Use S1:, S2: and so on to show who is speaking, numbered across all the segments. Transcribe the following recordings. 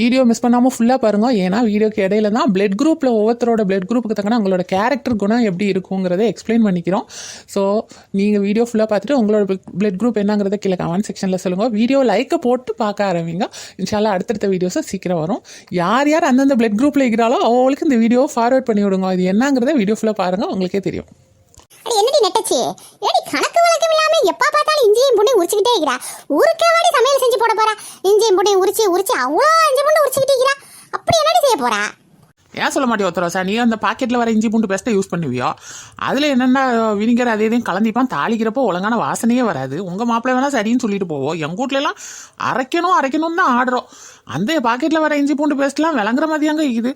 S1: Video miss பண்ணாமல் ஃபுல்லாக பாருங்க. ஏன்னா வீடியோக்கு இடையில தான் பிளட் குரூப்பில் ஒவ்வொருத்தரோட பிளட் குரூப்புக்கு தக்கன உங்களோட கேரக்டர் குணம் எப்படி இருக்குங்கிறத எக்ஸ்பிளைன் பண்ணிக்கிறோம். ஸோ நீங்கள் வீடியோ ஃபுல்லாக பார்த்துட்டு உங்களோட பிளட் குரூப் என்னங்கிறத கீழே கமெண்ட் செக்ஷனில் சொல்லுங்கள் வீடியோ லைக்கை போட்டு பார்க்க ஆரம்பிங்க. இன்ஷால்லா அடுத்தடுத்த வீடியோஸை சீக்கிரம் வரும். யார் யார் அந்தந்த பிளட் குரூப்பில் இருக்கிறாலோ அவங்களுக்கு இந்த வீடியோ ஃபார்வர்ட் பண்ணி விடுங்க. இது என்னங்கிறத வீடியோ ஃபுல்லாக பாருங்கள் உங்களுக்கே தெரியும்.
S2: என்னடி நெட்டச்சி? ஏடி கணக்கு வழக்கம் இல்லாம எப்ப பார்த்தாலும் இஞ்சியும் பூண்டையும் உரிச்சுக்கிட்டே இருக்கிறா. ஊருக்கே வாடி சமையல் செஞ்சு போட போறா. இஞ்சியும் பூண்டையும் உரிச்சு உரிச்சு அவ்வளோ இஞ்சி பூண்டு உரிச்சுக்கிட்டே இருக்கிறா. அப்படி என்னடி செய்ய போறா?
S1: ஏன் சொல்ல மாட்டியோ ஒருத்தர் நீ அந்த பாக்கெட்டில் வர இஞ்சி பூண்டு பேஸ்ட்டை யூஸ் பண்ணுவியோ? அதில் என்னென்ன வினிகர் அதே இதையும் கலந்திப்பான் தாளிக்கிறப்போ ஒழுங்கான வாசனையே வராது. உங்கள் மாப்பிள்ளை வேணால் சரின்னு சொல்லிட்டு போவோம் எங்கள் வீட்லலாம் அரைக்கணும் அரைக்கணும்னு தான் ஆடுறோம். அந்த பாக்கெட்டில் வர இஞ்சி பூண்டு பேஸ்ட்லாம் விளங்குற மாதிரியாங்க இது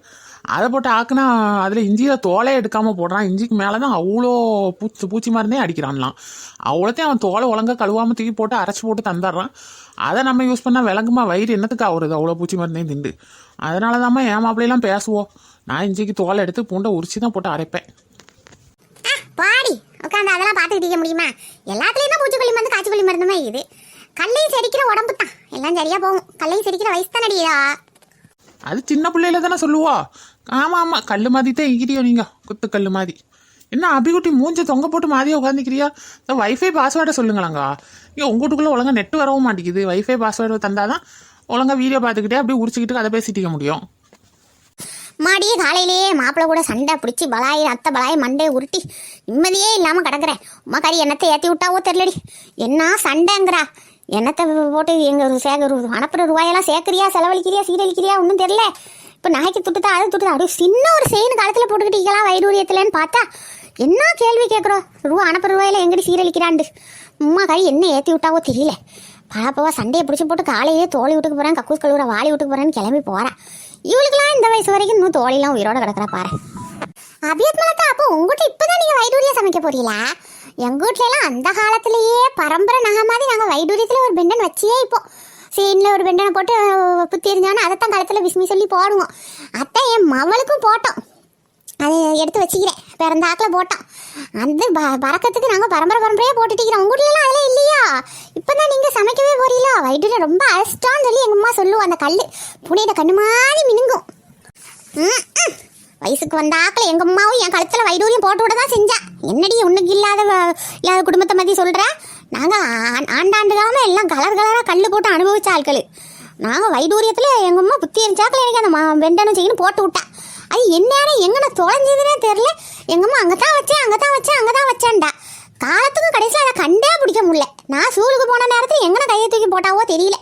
S1: அதை போட்டு ஆக்குனா அதில் இஞ்சியில் தோலை எடுக்காமல் போடுறான். இஞ்சிக்கு மேலே தான் அவ்வளோ பூச்சி பூச்சி மருந்தே அடிக்கிறான்லாம். அவ்வளோத்தையும் அவன் தோலை ஒழுங்கா கழுவாமல் தூக்கி போட்டு அரைச்சி போட்டு தந்துடுறான். அதை நம்ம யூஸ் பண்ணால் விளங்குமா? வயிறு என்னத்துக்கு ஆகுறது அவ்வளோ பூச்சி மருந்தையும் திண்டு. அதனால தாம்மா என் மாப்பிள்ளையெல்லாம் பேசுவோம் நான் இஞ்சிக்கு தோலை எடுத்து பூண்டை உரிச்சு தான் போட்டு அரைப்பேன்.
S2: பாடி. உட்காந்து அதெல்லாம் பார்த்துக்கிட்டு முடியுமா? எல்லாத்துலேயும் தான் பூச்சிக்கொல்லி மருந்து காய்ச்சிக்கொல்லி மருந்துமே இது கல்லையும் செடிக்கிற உடம்பு தான் எல்லாம் சரியா போகும். கல்லையும் செடிக்கிற வயசு தான்
S1: அது சின்ன பிள்ளையில தானே சொல்லுவா. ஆமாம் ஆமாம் கல் மாதிரி தான் எங்கிறியோ நீங்கள் குத்து கல் மாதிரி. என்ன அபிகுட்டி மூஞ்ச தொங்க போட்டு மாதிரியா உட்காந்துக்கிறியா இந்த வைஃபை பாஸ்வேர்டை சொல்லுங்களாங்க. இங்கே உங்க வீட்டுக்குள்ளே ஒழுங்கா நெட்டு வரவும் மாட்டேங்குது. வைஃபை பாஸ்வேர்டு தந்தாதான் ஒழுங்கா வீடியோ பார்த்துக்கிட்டே அப்படியே உரிச்சிக்கிட்டு கதை பேசிட்டிக்க முடியும்.
S2: மாடியே காலையிலேயே மாப்பிள்ளை கூட சண்டை பிடிச்சி பலாயி அத்தை பலாயி மண்டே உருட்டி நிம்மதியே இல்லாம கிடக்குறேன். உமா கறி என்னத்தை ஏற்றி விட்டாவோ தெரிலடி என்ன சண்டைங்கிறா? என்னத்தை போட்டு எங்கள் சேகர் அனுப்புகிற அனுப்புற ரூபாயெல்லாம் சேர்க்குறியா செலவழிக்கிறியா சீரழிக்கிறியா ஒன்றும் தெரில இப்போ நகைக்கு துட்டுதா அது துட்டுதா? அப்படியே சின்ன ஒரு செயின் காலத்தில் போட்டுக்கிட்டீங்களா வைடூரியத்துலன்னு பார்த்தா என்ன கேள்வி கேட்குறோம் ரூபா அனுப்புற ரூபாயில எங்கடி சீரழிக்கிறாண்டு உமா கை என்ன ஏற்றி விட்டாவோ தெரியல. பாப்பாவா சண்டையை பிடிச்சி போட்டு காலையே தோழி வீட்டுக்கு போகிறேன் கக்கூஸ் கழுவுற வாளி வீட்டுக்கு போகிறேன்னு கிளம்பி போகிறேன் இவளுக்குலாம் இந்த வயசு வரைக்கும் இன்னும் தோழிலாம் உயிரோட கிடக்குறா பாரு. அபியத் மலத்தா அப்போ உங்ககிட்ட இப்பதான் நீங்கள் வைடூரியா சமைக்க போறீங்களா? எங்க வீட்ல அந்த காலத்திலேயே பரம்பரை நகை மாதிரி நாங்கள் வைடூரியத்தில் ஒரு பெண்டன் வச்சியே இப்போ சீனில் ஒரு பெண்டனை போட்டு அஹ், குத்தி அதைத்தான் கழுத்தில் விஸ்மி சொல்லி போடுவோம். அத்தை என் மவளுக்கும் போட்டோம். அதை எடுத்து வச்சுக்கிறேன். பிறந்த ஆக்கில் போட்டோம் அந்த ப- பறக்கத்துக்கு நாங்கள் பரம்பரை பரம்பரையாக போட்டுட்டிக்கிறோம் இருக்கிறோம் உங்கள் எல்லாம் அதெல்லாம் இல்லையா? இப்போ தான் நீங்கள் சமைக்கவே போறீங்களா? வயிற்றுல ரொம்ப அஸ்டான்னு சொல்லி எங்கள் அம்மா சொல்லுவோம் அந்த கல் புனையில கண்ணு மாதிரி மினுங்கும். ம், ம். வயசுக்கு வந்தாக்கல எங்கள் அம்மாவும் என் கழுத்துல வைடூரியம் போட்டு விட தான் செஞ்சா. என்னடி ஒண்ணுக்கு இல்லாத வ- இல்லாத குடும்பத்தை பற்றி சொல்ற? நாங்கள் ஆண்டாண்டுகாம எல்லாம் கலர் கலராக கல்லு போட்டு அனுபவிச்ச ஆட்கள். நாங்கள் வைடூரியத்துல எங்க அம்மா புத்தி எரிச்சாக்கல எனக்கு அந்த வெண்டனும் செய்யணும் போட்டு விட்டா. அது என்னன்னு எங்கன தொலைஞ்சதுனே தெரியல எங்க அம்மா அங்கே தான் வச்சேன் அங்கே தான் வச்சேன் அங்கே தான் வச்சேன்டா. காலத்துக்கும் கடைசியில் அதை கண்டே பிடிக்க முடியல. நான் ஸ்கூலுக்கு போன நேரத்தில் எங்கன கையை தூக்கி போட்டாவோ தெரியல.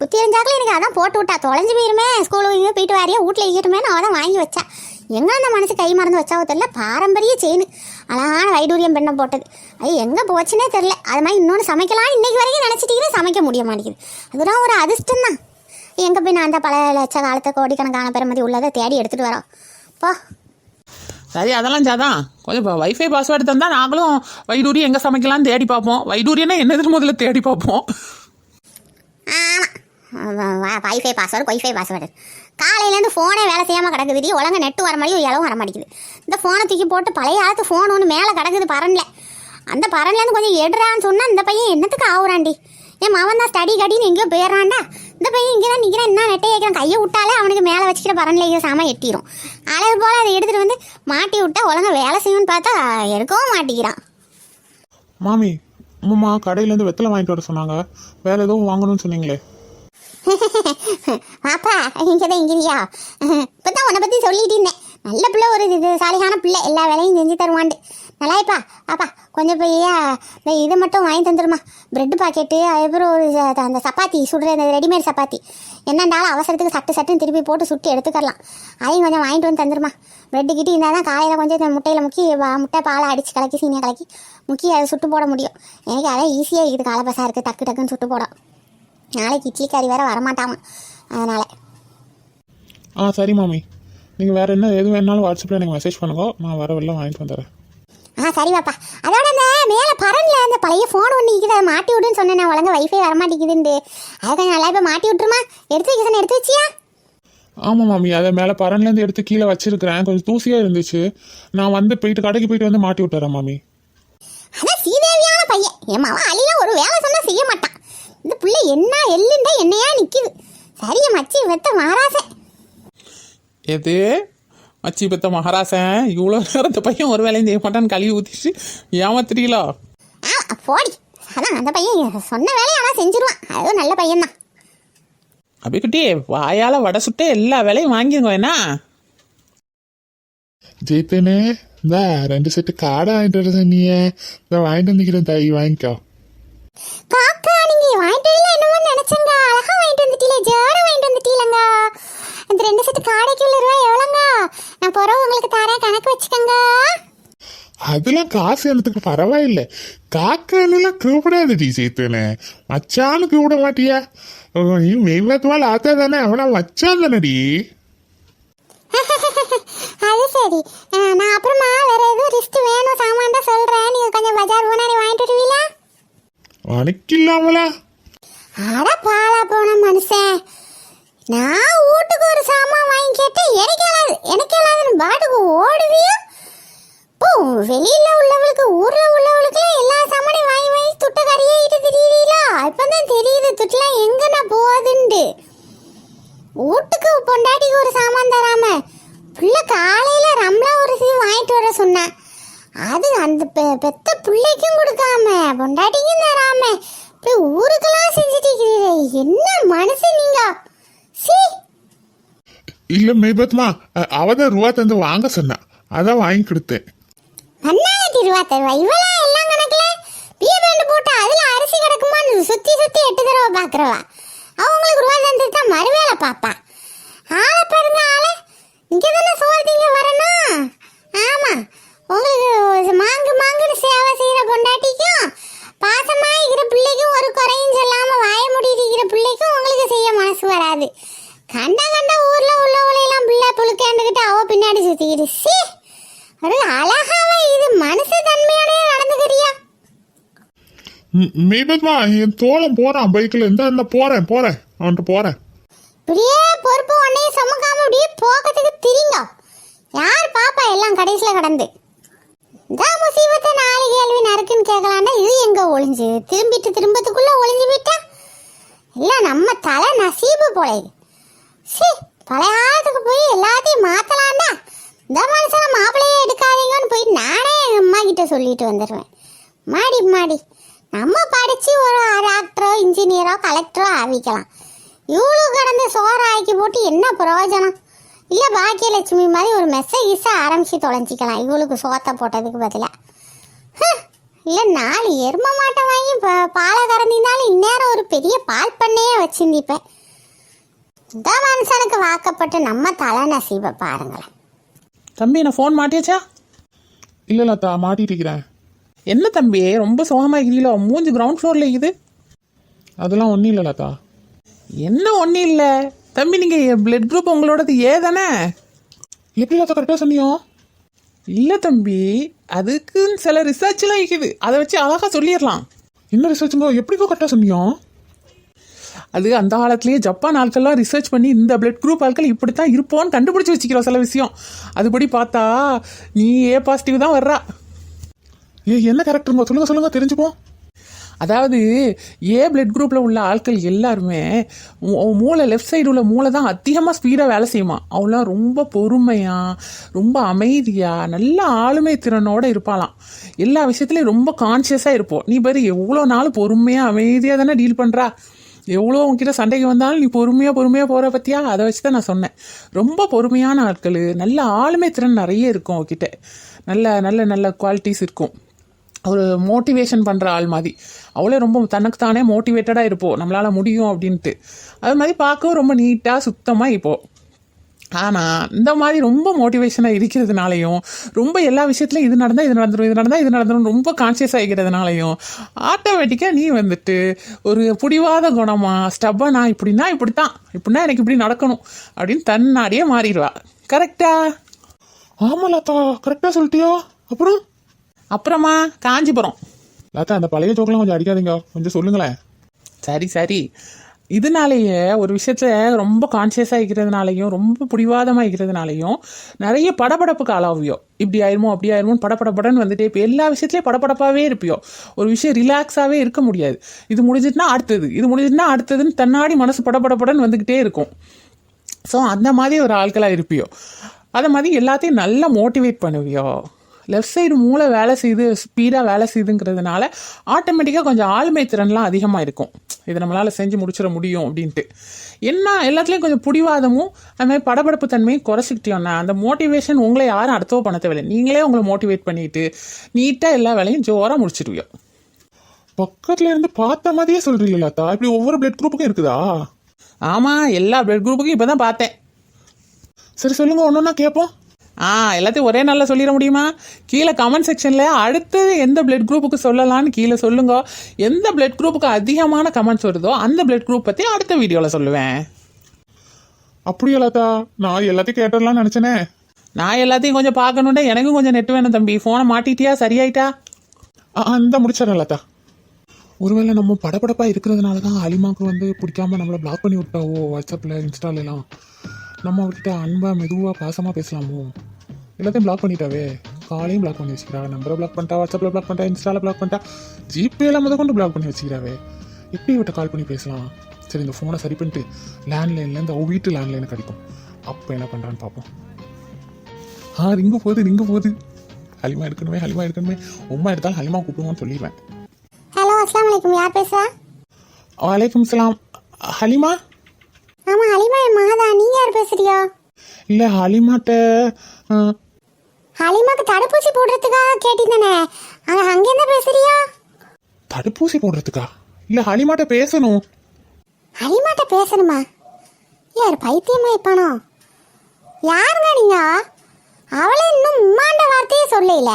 S2: புத்தி எரிஞ்சாக்கில் எனக்கு அதான் போட்டு விட்டா. தொலைஞ்சு போயிருமே ஸ்கூலுக்கு போயிட்டு வாரியா வீட்டில் இருக்கட்டுமே நான் அதான் வாங்கி வச்சேன் எங்க அந்த மனசு கை மறந்து வச்சாவோ தெரியல பாரம்பரிய செயின். அழகான வைடூரியம் பெண்ணை போட்டது. அது எங்கே போச்சுன்னே தெரில அது மாதிரி இன்னொன்று சமைக்கலாம் இன்னைக்கு வரைக்கும் நினச்சிட்டீங்கன்னா சமைக்க முடிய மாட்டேங்குது. அதுதான் ஒரு அதிர்ஷ்டம் தான். எங்கே போய் நான் அந்த பல லட்ச காலத்தை கோடிக்கணக்கான பெருமதி உள்ளதை தேடி எடுத்துகிட்டு வரோம் போ.
S1: சரி அதெல்லாம் சாதான் கொஞ்சம் இப்போ வைஃபை பாஸ்வேர்டு தந்தால் நாங்களும் வைடூரி எங்கே சமைக்கலாம்னு தேடி பார்ப்போம். வைடூரியனா என்னது முதல்ல தேடி பார்ப்போம்.
S2: ஆமாம் வைஃபை பாஸ்வேர்டு ஒய்ஃபை பாஸ்வேர்டு காலையிலேருந்து ஃபோனே வேலை செய்யாமல் கிடக்குதுடி. ஒழுங்கா நெட்டு வர மாதிரியும் இலவும் வர மாட்டேங்குது. இந்த ஃபோனை தூக்கி போட்டு பழைய காலத்து ஃபோன் ஒன்று மேலே கிடக்குது பரன்ல. அந்த பரன்லேருந்து கொஞ்சம் எடுறான்னு சொன்னால் இந்த பையன் என்னத்துக்கு ஆகுறாண்டி என் மவன் தான் ஸ்டடி கடின்னு எங்கேயோ போயிடறான்டா. இந்த பையன் இங்கே தான் நிற்கிறான் என்ன நெட்டை ஏற்கிறான் கையை விட்டாலே அவனுக்கு மேலே வச்சுக்கிற பரன்ல இருக்கிற எட்டிடும் அழகு போல் அதை எடுத்துகிட்டு வந்து மாட்டி விட்டா ஒழுங்காக வேலை செய்யும்னு பார்த்தா எடுக்கவும் மாட்டிக்கிறான்
S1: மாமி அம்மா கடையிலேருந்து வெத்தலை வாங்கிட்டு வர சொன்னாங்க. வேறு எதுவும் வாங்கணும்னு சொன்னீங்களே.
S2: பாப்பா இங்கதான் இங்கிரியா இப்போ தான் உன்னை பற்றி சொல்லிட்டு இருந்தேன். நல்ல பிள்ளை ஒரு இது சாலிகான பிள்ளை. எல்லா வேலையும் செஞ்சு தருவான்ட்டு நல்லாயிப்பா பாப்பா கொஞ்சம் போய்யா இந்த இதை மட்டும் வாங்கி தந்துருமா பிரெட் பாக்கெட்டு அதுக்கப்புறம் ஒரு அந்த சப்பாத்தி சுடுற இந்த ரெடிமேட் சப்பாத்தி. என்னண்டாலும் அவசரத்துக்கு சட்டு சட்டுன்னு திருப்பி போட்டு சுட்டு எடுத்துக்கலாம் அதையும் கொஞ்சம் வாங்கிட்டு வந்து தந்துருமா பிரெட்டு கிட்டி இருந்தால் தான் காலையில் கொஞ்சம் இந்த முட்டையில் முக்கி முட்டை பாலை அடித்து கலக்கி சீனியை கலக்கி முக்கி அதை சுட்டு போட முடியும். எனக்கு அதான் ஈஸியாக இருக்குது. காலப்பசா இருக்குது டக்கு டக்குன்னு சுட்டு போட. நாளைக்கு இட்லி கறி வேற வரமாட்டாமா. அதனால.
S1: ஆ சரி மாமி. நீங்கள் வேறு என்ன எது வேணாலும் வாட்ஸ்அப்பில் எனக்கு மெசேஜ் பண்ணுங்க. நான் வர வெளில வாங்கிட்டு வந்துடுறேன்.
S2: ஆ சரி பாப்பா. அதோட அந்த மேலே பரன்ல அந்த பழைய ஃபோன் ஒன்று இருக்குது. அதை மாட்டி விடுன்னு சொன்னேன். நான் ஒழுங்கா வைஃபை வரமாட்டேங்குதுண்டு அதை கொஞ்சம் நல்லா இப்போ மாட்டி விட்டுருமா? எடுத்து வைக்க சொன்ன எடுத்து வச்சியா?
S1: ஆமாம் மாமி. அதை மேலே பரன்லேருந்து எடுத்து கீழே வச்சிருக்கிறேன். கொஞ்சம் தூசியாக இருந்துச்சு. நான் வந்து போயிட்டு கடைக்கு போயிட்டு வந்து மாட்டி விட்டுறேன் மாமி.
S2: அதான் சீதேவியான பையன். என் மாவன் அழிலாம் ஒரு வேலை சொன்னா செய்ய மாட்டான். இந்த புள்ள என்ன எள்ளுண்டா என்னையா நிக்குது? பெரிய மச்சி வெத்த மகாராசை
S1: எது? மச்சி பெத்த மகாராசன் இவ்வளோ நேரம் இந்த பையன் ஒரு வேலையும் செய்ய மாட்டான்னு கழுவி ஊற்றிட்டு ஏமாத்துறீங்களா?
S2: ஆ போடி. அதான் அந்த பையன் சொன்ன வேலையை ஆனால் செஞ்சிருவான். அதுவும் நல்ல பையன்தான்.
S1: அபிக்குட்டி வாயால் வடை சுட்டு எல்லா வேலையும் வாங்கிருங்க என்ன?
S3: ஜெயித்தனே இந்த ரெண்டு செட்டு காடை வாங்கிட்டு வர சொன்னியே. இந்த வாங்கிட்டு வந்துக்கிறேன் தாய் வாங்கிக்கோ.
S2: காக்கா நீங்க வாங்கிட்டு வரல என்னமோ நினைச்சங்க. அழகா வாங்கிட்டு வந்துட்டீல ஜோர வாங்கிட்டு வந்துட்டீலங்க இந்த ரெண்டு செட்டு காடைக்கு உள்ள ரூபாய் எவ்வளோங்க? நான் பிறகு உங்களுக்கு தரேன் கணக்கு வச்சுக்கோங்க.
S3: அதெல்லாம் காசு எனக்கு பரவாயில்ல. காக்கானெல்லாம் கூப்பிடாதடி ஜெயித்தனே மச்சான்னு கூப்பிட மாட்டியா? நீ மெய்வத்துவால் ஆத்தா தானே அவனா மச்சான் தானடி?
S2: அது சரி. நான் அப்புறமா வேற எதுவும் லிஸ்ட் வேணும் சாமான் தான் சொல்றேன். நீங்க கொஞ்சம் பஜார் போனா நீ வாங்கிட்டு வருவீங்களா?
S3: உனக்கு இல்லாமலா
S2: அட பாலா போன மனுஷன். நான் வீட்டுக்கு ஒரு சாமான் வாங்கி கேட்டேன். எனக்கு இல்லாது எனக்கு இல்லாதுன்னு பாட்டுக்கு ஓடுவியா? இப்போ வெளியில உள்ளவளுக்கு ஊர்ல உள்ளவளுக்கு எல்லா சாமானையும் வாங்கி வாங்கி துட்ட கறியிட்டு திரியிறீங்களா? இப்பதான் தெரியுது துட்டுலாம் எங்கன போகுதுண்டு வீட்டுக்கு பொண்டாட்டிக்கு ஒரு சாமான் தராம புள்ள காலையில ரம்லா ஒரு சீ வாங்கிட்டு வர சொன்னேன் அது அந்த பெ- பெத்த பிள்ளைக்கும் கொடுக்காம பொண்டாட்டிக்கும் தராம இப்படி ஊருக்கெல்லாம் செஞ்சுட்டு இருக்கிறீரே. என்ன மனசு நீங்க? சீ.
S3: இல்ல மெய்பத்மா அவதான் ரூபா தந்து வாங்க சொன்னா. அதான் வாங்கி கொடுத்தேன்.
S2: அண்ணாங்க ரூபா தருவா. இவளா எல்லாம் கணக்குல பிய பேண்ட் போட்டு அதுல அரிசி கிடக்குமான்னு சுத்தி சுத்தி எட்டு தடவை பாக்குறவா. அவங்களுக்கு ரூபா தந்து தான் மறுவேளை பாப்பா. ஆளை பாருங்க ஆளை. இங்க தானே சோழ்த்தீங்க வரணும். ஆமா. உங்களுக்கு மாங்கு மாங்குன்னு சேவை செய்யற பொண்டாட்டிக்கும் பாசமா இருக்கிற பிள்ளைக்கும் ஒரு குறையும் சொல்லாம வாய முடியிருக்கிற பிள்ளைக்கும் உங்களுக்கு செய்ய மனசு வராது. கண்ட கண்ட ஊர்ல உள்ளவளையெல்லாம் பிள்ளை புழுக்கேண்டுக்கிட்டு அவ பின்னாடி சுத்திக்கிட்டு சீ ஒரு அழகாவா இது மனுஷ தன்மையானே நடந்துக்கிறியா?
S3: ம், மெய்பத்மா என் தோழன் போறான் பைக்ல இந்த இந்த போறேன் போறேன். அவன்கிட்ட போறேன்.
S2: இப்படியே பொறுப்பு உன்னையும் சுமக்காம இப்படியே போக்கத்துக்கு திரிங்க. யார் பாப்பா எல்லாம் கடைசியில கடந்து? இந்த முசீபத்தை இருக்குன்னு கேள்வி கேட்கலான்னா இது எங்க ஒளிஞ்சு? திரும்பிட்டு திரும்பத்துக்குள்ள ஒளிஞ்சு போயிட்டா? இல்லை நம்ம தலை நசீபு போல இது. பழைய காலத்துக்கு போய் எல்லாத்தையும் மாத்தலாம்டா. இந்த மனுஷனை மாப்பிள்ளையே எடுக்காதீங்கன்னு போய் நானே எங்க அம்மா கிட்ட சொல்லிட்டு வந்துடுவேன் மாடி மாடி. நம்ம படிச்சு ஒரு டாக்டரோ இன்ஜினியரோ கலெக்டரோ ஆவிக்கலாம். இவ்வளோ கடந்து சோறு ஆக்கி போட்டு என்ன பிரயோஜனம்? இல்லை பாக்கியலட்சுமி மாதிரி ஒரு மெஸ்ஸை ஈஸா ஆரம்பிச்சு தொலைஞ்சிக்கலாம். இவளுக்கு சோத்தை போட்டதுக்கு பதிலாக இல்லை நாலு எரும மாட்டை வாங்கி ப- பாலை கறந்திருந்தாலும் இந்நேரம் ஒரு பெரிய பால் பண்ணையே வச்சிருந்திப்பேன் இந்த மனுஷனுக்கு வாக்கப்பட்டு நம்ம தலை நசீபை பாருங்களேன்.
S1: தம்பி நான் ஃபோன் மாட்டியாச்சா?
S3: இல்ல லதா மாட்டிட்டு இருக்கிறேன்.
S1: என்ன தம்பி ரொம்ப சோகமாக இருக்கிறீங்களோ மூஞ்சி கிரவுண்ட் ஃப்ளோரில் இருக்குது.
S3: அதெல்லாம் ஒன்றும் இல்லை லதா.
S1: என்ன ஒன்றும் இல்லை? தம்பி நீங்கள் பிளட் குரூப் உங்களோடது ஏ தானே?
S3: எப்படி லதா கரெக்டாக சொன்னியோ?
S1: இல்லை தம்பி அதுக்குன்னு சில ரிசர்ச்லாம் இருக்குது. அதை வச்சு அழகாக சொல்லிடலாம்.
S3: என்ன ரிசர்ச் எப்படிக்கோ கரெக்டாக சொன்னியோ?
S1: அது அந்த காலத்துலேயே ஜப்பான் ஆட்கள்லாம் ரிசர்ச் பண்ணி இந்த பிளட் குரூப் ஆட்கள் இப்படி தான் இருப்போம்னு கண்டுபிடிச்சி வச்சுக்கிறோம் சில விஷயம். அதுபடி பார்த்தா நீ ஏ பாசிட்டிவ் தான் வர்றா.
S3: ஏ என்ன கேரக்டருங்க சொல்லுங்கள் சொல்லுங்க தெரிஞ்சுப்போம்
S1: அதாவது ஏ பிளட் குரூப்பில் உள்ள ஆட்கள் எல்லாருமே மூளை லெஃப்ட் சைடு உள்ள மூளை தான் அதிகமாக ஸ்பீடாக வேலை செய்யுமா? அவளாம் ரொம்ப பொறுமையாக ரொம்ப அமைதியாக நல்ல ஆளுமை திறனோடு இருப்பாளாம். எல்லா விஷயத்துலையும் ரொம்ப கான்ஷியஸாக இருப்போம். நீ பாரு எவ்வளோ நாள் பொறுமையாக அமைதியாக தானே டீல் பண்ணுறா எவ்வளோ உங்ககிட்ட சண்டைக்கு வந்தாலும் நீ பொறுமையாக பொறுமையாக போகிற பற்றியா அதை வச்சு தான் நான் சொன்னேன். ரொம்ப பொறுமையான ஆட்கள் நல்ல ஆளுமை திறன் நிறைய இருக்கும் அவகிட்ட. நல்ல நல்ல நல்ல குவாலிட்டிஸ் இருக்கும். ஒரு மோட்டிவேஷன் பண்ணுற ஆள் மாதிரி. அவளே ரொம்ப தனக்குத்தானே மோட்டிவேட்டடாக இருப்போம் நம்மளால் முடியும் அப்படின்ட்டு. அது மாதிரி பார்க்கவும் ரொம்ப நீட்டாக சுத்தமாக இப்போ. ஆனால் இந்த மாதிரி ரொம்ப மோட்டிவேஷனாக இருக்கிறதுனாலையும் ரொம்ப எல்லா விஷயத்துலையும் இது நடந்தால் இது நடந்துடும் இது நடந்தால் இது நடந்துடும் ரொம்ப கான்சியஸாக இருக்கிறதுனாலையும் ஆட்டோமேட்டிக்காக நீ வந்துட்டு ஒரு புடிவாத குணமாக ஸ்டப்பனா இப்படின்னா இப்படி தான் இப்படின்னா எனக்கு இப்படி நடக்கணும். அப்படின்னு தன்னாடியே மாறிடுவா. கரெக்டா
S3: ஆமாம் லதா கரெக்டாக சொல்லிட்டியோ? அப்புறம்?
S1: அப்புறமா காஞ்சிபுரம்.
S3: லதா அந்த பழைய ஜோக்கெல்லாம் கொஞ்சம் அடிக்காதீங்க. கொஞ்சம் சொல்லுங்களேன்.
S1: சரி சரி. இதனாலேயே ஒரு விஷயத்த ரொம்ப கான்சியஸாக இருக்கிறதுனாலையும் ரொம்ப பிடிவாதமாக இருக்கிறதுனாலையும் நிறைய படபடப்புக்கு ஆளாவியோ. இப்படி ஆயிருமோ அப்படி ஆயிருமோ படபடபடன்னு வந்துட்டே இப்போ எல்லா விஷயத்துலையும் படபடப்பாகவே இருப்பியோ. ஒரு விஷயம் ரிலாக்ஸாகவே இருக்க முடியாது. இது முடிஞ்சிட்டுனா அடுத்தது. இது முடிஞ்சிட்டுனா அடுத்ததுன்னு தன்னாடி மனசு படபடபடன்னு வந்துக்கிட்டே இருக்கும். ஸோ அந்த மாதிரி ஒரு ஆட்களாக இருப்பியோ. அதை மாதிரி எல்லாத்தையும் நல்லா மோட்டிவேட் பண்ணுவியோ. லெஃப்ட் சைடு மூளை வேலை செய்து ஸ்பீடாக வேலை செய்யுதுங்கிறதுனால ஆட்டோமேட்டிக்காக கொஞ்சம் ஆளுமை திறன்லாம் அதிகமாக இருக்கும். இதை நம்மளால் செஞ்சு முடிச்சிட முடியும் அப்படின்ட்டு. என்ன எல்லாத்துலேயும் கொஞ்சம் பிடிவாதமும் அது மாதிரி படபடப்பு தன்மையும் குறைச்சிக்கிட்டோன்னா அந்த மோட்டிவேஷன் உங்களை யாரும் அடுத்தவோ பண்ண தேவையில்லை நீங்களே உங்களை மோட்டிவேட் பண்ணிட்டு நீட்டாக எல்லா வேலையும் ஜோராக முடிச்சிடுவியோ
S3: பக்கத்துல இருந்து பார்த்த மாதிரியே சொல்றீங்களா தா இப்படி ஒவ்வொரு பிளட் குரூப்புக்கும் இருக்குதா?
S1: ஆமாம் எல்லா பிளட் குரூப்புக்கும் இப்போ தான் பார்த்தேன்.
S3: சரி சொல்லுங்க. ஒன்னொன்னா கேட்போம்
S1: ஆ எல்லாத்தையும் ஒரே நாளில் சொல்லிட முடியுமா? கீழே கமெண்ட் செக்ஷனில் அடுத்தது எந்த பிளட் குரூப்புக்கு சொல்லலாம்னு கீழே சொல்லுங்க. எந்த பிளட் குரூப்புக்கு அதிகமான கமெண்ட்ஸ் வருதோ அந்த பிளட் குரூப் பற்றி அடுத்த வீடியோவில் சொல்லுவேன்.
S3: அப்படியா லதா? நான் எல்லாத்தையும் கேட்டுடலாம்னு நினைச்சேனே.
S1: நான் எல்லாத்தையும் கொஞ்சம் பார்க்கணுண்டா எனக்கும் கொஞ்சம் நெட் வேணும் தம்பி. ஃபோனை மாட்டிட்டியா? சரியாயிட்டா?
S3: அந்த முடிச்சிடறேன் லதா. ஒருவேளை நம்ம படபடப்பா இருக்கிறதுனால தான் அலிமாக்கு வந்து பிடிக்காம நம்மளை பிளாக் பண்ணி விட்டாவோ வாட்ஸ்அப்பில் இன்ஸ்டால எல்லாம். நம்ம அவர்கிட்ட அன்பா மெதுவாக பாசமாக பேசலாமோ? எல்லாத்தையும் பிளாக் பண்ணிட்டாவே? காலையும் பிளாக் பண்ணி வச்சுக்கிறா. நம்பரை பிளாக் பண்ணிட்டா வாட்ஸ்அப்பில் பிளாக் பண்ணிட்டா இன்ஸ்டால பிளாக் பண்ணிட்டா ஜிபேல முத கொண்டு பிளாக் பண்ணி வச்சுக்கிறாவே. எப்படி இவட்ட கால் பண்ணி பேசலாம்? சரி இந்த ஃபோனை சரி பண்ணிட்டு லேண்ட்லைன்லேருந்து அவ வீட்டு லேண்ட்லைனுக்கு அடிக்கும் அப்போ என்ன பண்ணுறான்னு பார்ப்போம். ஆ ரிங்கு போகுது ரிங்கு போகுது. ஹலிமா எடுக்கணுமே ஹலிமா எடுக்கணுமே. உமா எடுத்தாலும் ஹலிமா கூப்பிடுவோம்னு சொல்லிடுவேன்.
S2: ஹலோ அஸ்லாம் வலைக்கம் யார் பேசுறா?
S3: வலைக்கம் சலாம் ஹலிமா?
S2: ஆமா ஹலிமா என் மகதா நீ யார் பேசுறியா?
S3: இல்லை ஹலிமாட்ட
S2: ஹலிமாக்கு தடுப்பூசி போடுறதுக்காக கேட்டிருந்தானே. அங்க அங்கேருந்து பேசுறியா?
S3: தடுப்பூசி போடுறதுக்கா? இல்லை ஹலிமாட்ட பேசணும்.
S2: ஹலிமாட்ட பேசணுமா? யார் பைத்தியமா இப்பானோ யாருங்க நீங்க? அவளே இன்னும் உம்மாண்ட வார்த்தையே சொல்லல.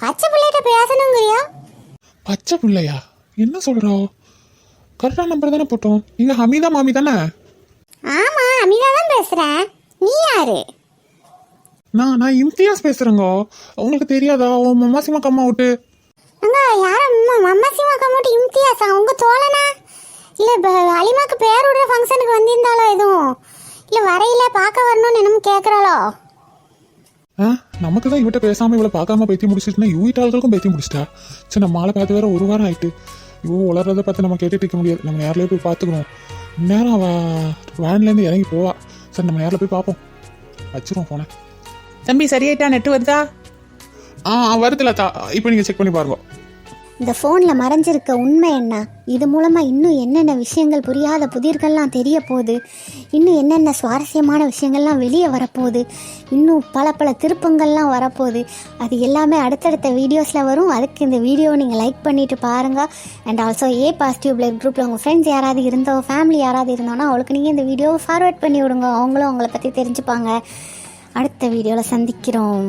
S2: பச்சை பிள்ளைகிட்ட பேசணுங்கிறியா?
S3: பச்சை பிள்ளையா? என்ன சொல்கிறோம் கரெக்டான நம்பர் தானே போட்டோம். நீங்கள் ஹமீதா மாமி தானே?
S2: ஆமா அமிதா தான் பேசுறேன் நீ யாரு?
S3: நான் நான் இம்தியாஸ் பேசுகிறேங்கோ உங்களுக்கு தெரியாதா? உன் மம்மாசிமா கம்மா விட்டு
S2: அங்க யாரும் அம்மா சிமா கம்மோட்டு இம்தியாசா உங்க தோழனா? இல்ல அலிமாக்கு பேர் விடுற ஃபங்க்ஷனுக்கு வந்திருந்தாலோ எதுவும் இல்ல வரையில பார்க்க வரணும்னு என்னமோ கேக்குறாளோ?
S3: நமக்கு தான் இவட்ட பேசாமல் இவளை பார்க்காம பேத்தி முடிச்சிட்டுனா யூனிட் ஆளுகளுக்கும் பேத்தி முடிச்சிட்டா. சரி நம்ம ஆளை பார்த்து வேற ஒரு வாரம் ஆயிட்டு. இவ உளறத பார்த்து நம்ம கேட்டுட்டு இருக்க முடியாது. நம்ம நேரில் போய் பார்த்துக்கணும். நேரம் அவ வேன்லேருந்து இறங்கி போவா. சரி நம்ம நேரில் போய் பார்ப்போம் வச்சிருவோம் போனேன்
S1: தம்பி சரியாயிட்டா? நெட் வருதா?
S3: ஆ வருதுல தா இப்போ நீங்கள் செக் பண்ணி பாருங்க.
S2: இந்த ஃபோனில் மறைஞ்சிருக்க உண்மை என்ன? இது மூலமாக இன்னும் என்னென்ன விஷயங்கள் புரியாத புதிர்கள்லாம் தெரிய போகுது இன்னும் என்னென்ன சுவாரஸ்யமான விஷயங்கள்லாம் வெளியே வரப்போகுது? இன்னும் பல பல திருப்பங்கள்லாம் வரப்போகுது. அது எல்லாமே அடுத்தடுத்த வீடியோஸில் வரும். அதுக்கு இந்த வீடியோவை நீங்கள் லைக் பண்ணிவிட்டு பாருங்கள் and also A positive blood குரூப்பில் உங்கள் ஃப்ரெண்ட்ஸ் யாராவது இருந்தோ ஃபேமிலி யாராவது இருந்தோன்னா அவளுக்கு நீங்கள் இந்த வீடியோவை ஃபார்வேர்ட் பண்ணி விடுங்க. அவங்களும் அவங்கள பற்றி தெரிஞ்சுப்பாங்க. அடுத்த வீடியோவில் சந்திக்கிறோம்.